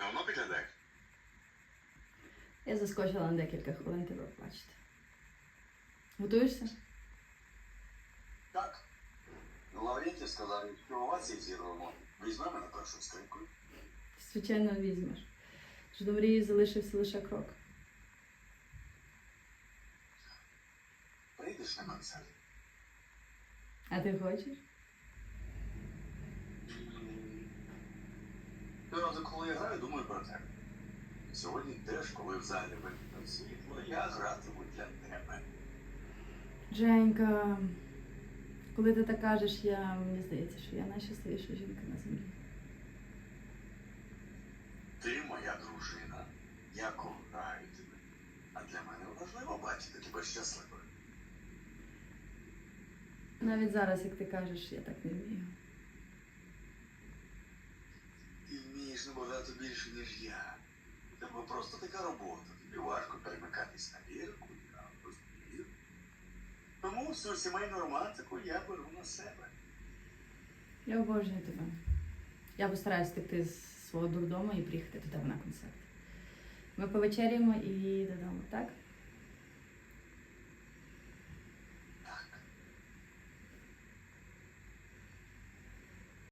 Давно підглядаєш? Я заскочила на декілька хвилин тебе побачити. Готуєшся? Так. Ну, Лаврентів сказав, що у вас є зірвемо. Візьмемо на першу скрипку. Звичайно, візьмеш. Що до мрії залишився лише крок. Прийдеш на концерт. А ти хочеш? Щоразу, коли я граю, думаю про тебе. Сьогодні теж, коли в залі вимкнуть світло, я гратиму для тебе. Женька, коли ти так кажеш, я, мені здається, що я найщасливіша жінка на землі. Ти моя дружина. Я кохаю тебе. А для мене важливо бачити тебе щасливою. Навіть зараз, як ти кажеш, я так не вмію. Ти вмієш набагато більше, ніж я. Тебе просто така робота. Тобі важко перемикатись на вірку, на розбір. Тому всю сімейну романтику я беру на себе. Я обожнюю тебе. Я постараюсь втекти з свого дурдому і приїхати до тебе на концерт. Ми повечеряємо і додому, так?